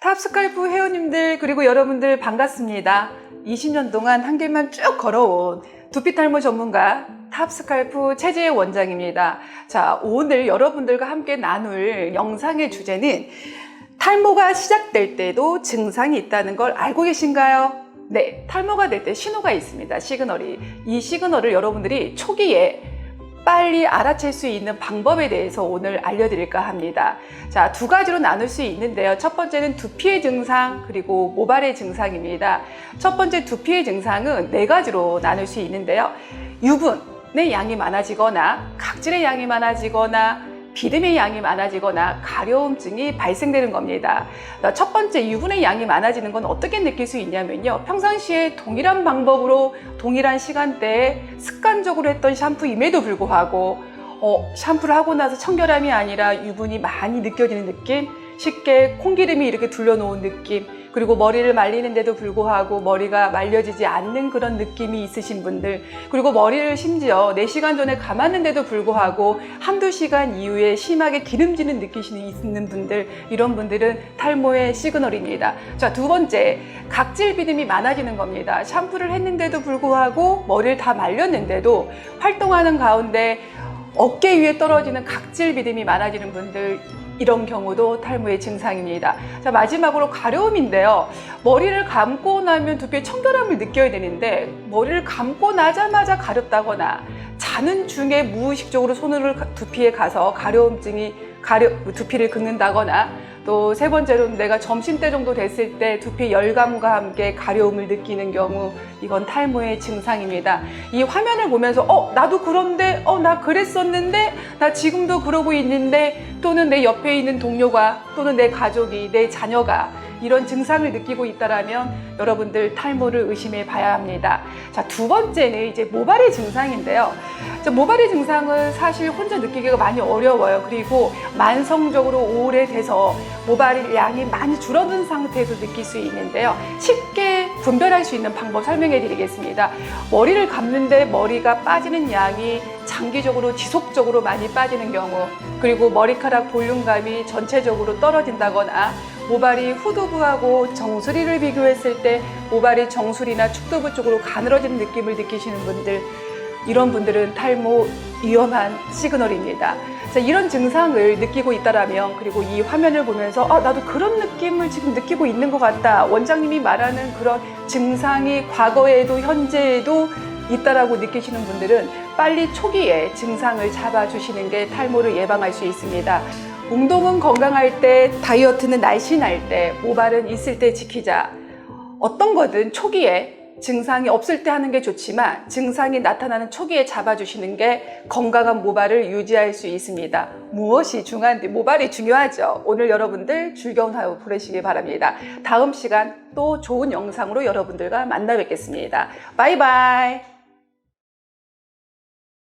탑스칼프 회원님들 그리고 여러분들 반갑습니다. 20년 동안 한 길만 쭉 걸어온 두피 탈모 전문가 탑스칼프 최재의 원장입니다. 자, 오늘 여러분들과 함께 나눌 영상의 주제는 탈모가 시작될 때도 증상이 있다는 걸 알고 계신가요? 네, 탈모가 될 때 신호가 있습니다. 시그널이. 이 시그널을 여러분들이 초기에 빨리 알아챌 수 있는 방법에 대해서 오늘 알려드릴까 합니다. 자, 두 가지로 나눌 수 있는데요. 첫 번째는 두피의 증상, 그리고 모발의 증상입니다. 첫 번째 두피의 증상은 네 가지로 나눌 수 있는데요. 유분의 양이 많아지거나, 각질의 양이 많아지거나, 비듬의 양이 많아지거나 가려움증이 발생되는 겁니다. 첫 번째 유분의 양이 많아지는 건 어떻게 느낄 수 있냐면요. 평상시에 동일한 방법으로 동일한 시간대에 습관적으로 했던 샴푸임에도 불구하고 어, 샴푸를 하고 나서 청결함이 아니라 유분이 많이 느껴지는 느낌, 쉽게 콩기름이 이렇게 둘러놓은 느낌, 그리고 머리를 말리는데도 불구하고 머리가 말려지지 않는 그런 느낌이 있으신 분들, 그리고 머리를 심지어 4시간 전에 감았는데도 불구하고 한두 시간 이후에 심하게 기름지는 느끼시는 있는 분들, 이런 분들은 탈모의 시그널입니다. 자, 두 번째, 각질 비듬이 많아지는 겁니다. 샴푸를 했는데도 불구하고 머리를 다 말렸는데도 활동하는 가운데 어깨 위에 떨어지는 각질 비듬이 많아지는 분들 이런 경우도 탈모의 증상입니다. 자, 마지막으로 가려움인데요. 머리를 감고 나면 두피에 청결함을 느껴야 되는데 머리를 감고 나자마자 가렵다거나 자는 중에 무의식적으로 손을 두피에 가서 가려움증이 가려, 두피를 긁는다거나 또 세 번째로는 내가 점심때 정도 됐을 때 두피 열감과 함께 가려움을 느끼는 경우 이건 탈모의 증상입니다. 이 화면을 보면서 어 나도 그런데 어 나 그랬었는데 나 지금도 그러고 있는데 또는 내 옆에 있는 동료가 또는 내 가족이 내 자녀가 이런 증상을 느끼고 있다라면 여러분들 탈모를 의심해 봐야 합니다. 자, 두 번째는 이제 모발의 증상인데요. 자, 모발의 증상은 사실 혼자 느끼기가 많이 어려워요. 그리고 만성적으로 오래돼서 모발의 양이 많이 줄어든 상태에서 느낄 수 있는데요. 쉽게 분별할 수 있는 방법 설명해 드리겠습니다. 머리를 감는데 머리가 빠지는 양이 장기적으로 지속적으로 많이 빠지는 경우, 그리고 머리카락 볼륨감이 전체적으로 떨어진다거나 모발이 후두부하고 정수리를 비교했을 때 모발이 정수리나 축두부 쪽으로 가늘어지는 느낌을 느끼시는 분들 이런 분들은 탈모 위험한 시그널입니다. 자, 이런 증상을 느끼고 있다라면 그리고 이 화면을 보면서 아, 나도 그런 느낌을 지금 느끼고 있는 것 같다. 원장님이 말하는 그런 증상이 과거에도 현재에도 있다라고 느끼시는 분들은 빨리 초기에 증상을 잡아주시는 게 탈모를 예방할 수 있습니다. 운동은 건강할 때, 다이어트는 날씬할 때, 모발은 있을 때 지키자. 어떤 거든 초기에 증상이 없을 때 하는 게 좋지만 증상이 나타나는 초기에 잡아주시는 게 건강한 모발을 유지할 수 있습니다. 무엇이 중요한데 모발이 중요하죠. 오늘 여러분들 즐거운 하루 보내시기 바랍니다. 다음 시간 또 좋은 영상으로 여러분들과 만나 뵙겠습니다. 바이바이.